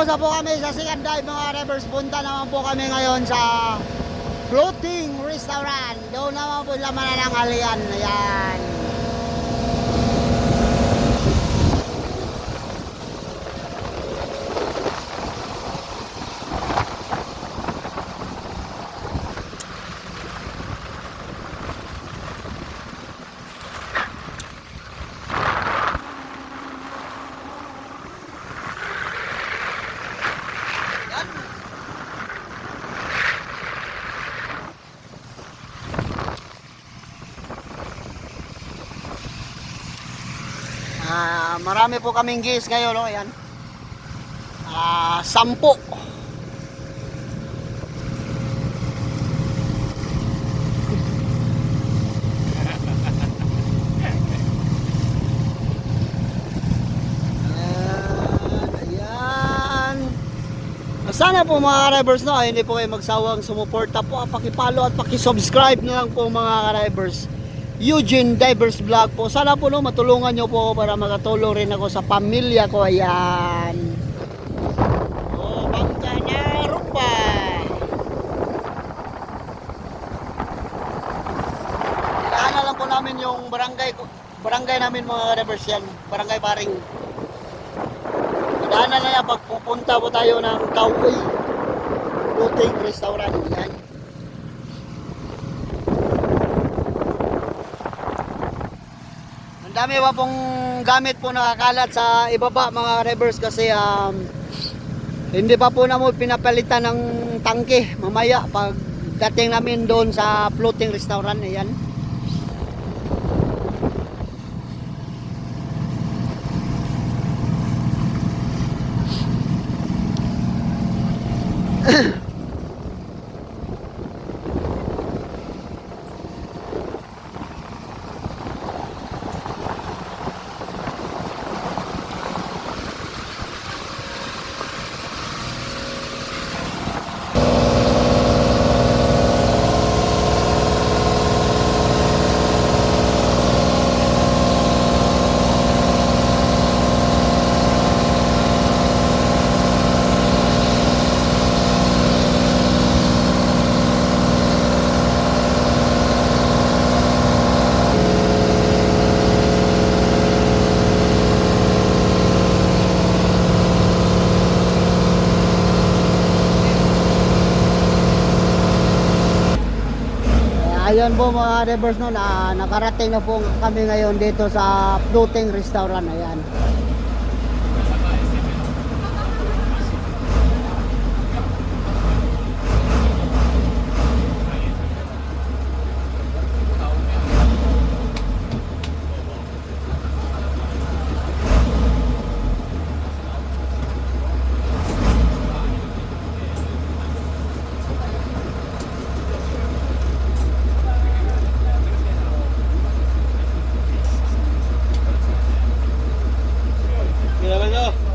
Tapos na po kami sa second dive mga rivers. Punta naman po kami ngayon sa floating restaurant. Doon naman po laman na ng. Ayan. Ah, marami po kaming gis ngayon, no? Ayan. Ah, sampo. Sana po mga drivers no, hindi po kayo magsawang sumuporta po, pakipalo at pakisubscribe na lang po mga drivers. Eugene Divers Vlog po. Sana po no, matulungan nyo po para makatulong rin ako sa pamilya ko. Ayan. Oh, bangka na rupa. Kailangan lang po namin yung barangay ko. Barangay namin mga drivers yan. Barangay Paring. Kailangan na yan pag pupunta po tayo ng Kauwi. Buting restaurant. Yan. Dami pa pong gamit po nakakalat sa ibaba mga rivers kasi um, hindi pa po namin pinapalitan ng tangke mamaya pag dating namin doon sa floating restaurant ayan. Ayan po mga rivers no, na nakarating na po kami ngayon dito sa floating restaurant. Ayan. Gila nyo.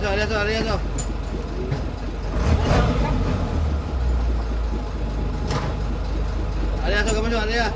Aliaso, aliaso, aliaso. Aliaso, kamu siya,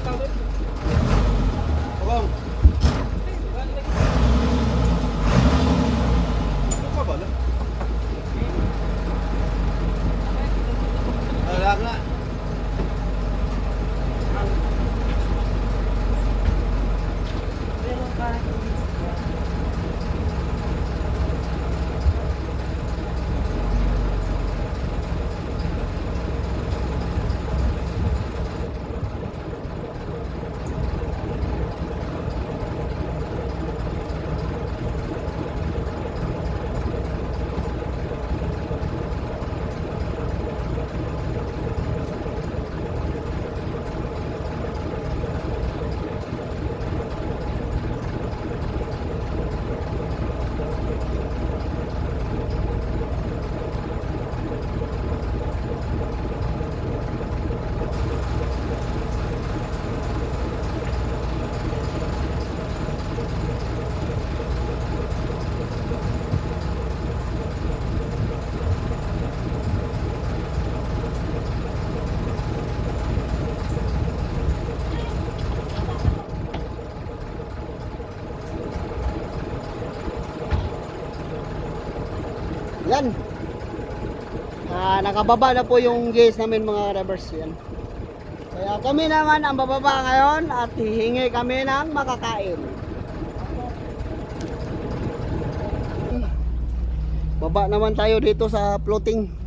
Yan. Ah, nakababa na po yung gates namin mga drivers. Yan. Kaya kami naman ang bababa ngayon at hihingi kami ng makakain. Baba naman tayo dito sa floating.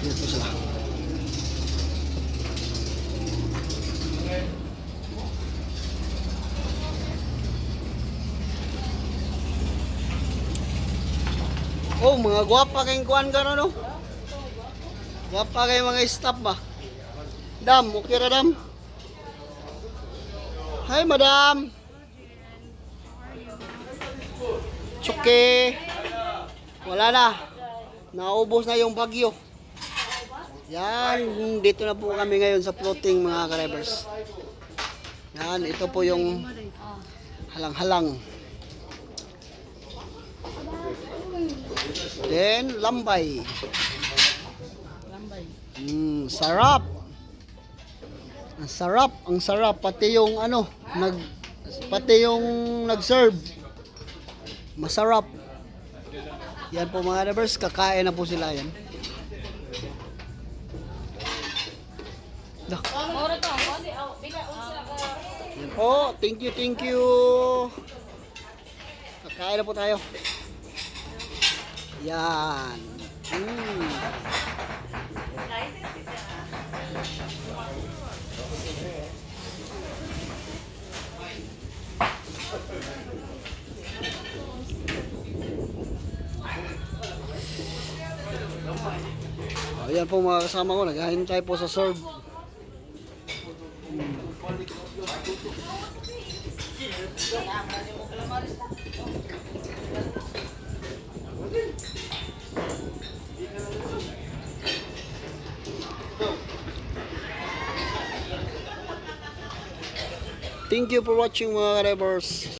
Yan po sila. Oh, mga gwapa kayong kuhan ka no? Gwapa kayong mga staff ba? Dam, okay ra dam? Hi, madam. Tsuke. Wala na. Naubos na yung bagyo. Yan, dito na po kami ngayon sa floating mga drivers. Yan, ito po yung halang-halang. Then, lambay. Lambay. Mm, sarap. Ang sarap, ang sarap. Pati yung ano, nag, pati yung nag-serve. Masarap. Yan po mga drivers, kakain na po sila yan. Yan po, thank you, thank you. Kakain na po tayo. Yan. Mm. Ayan po mga kasama ko, naghahintay po sa serve. Thank you for watching mga drivers.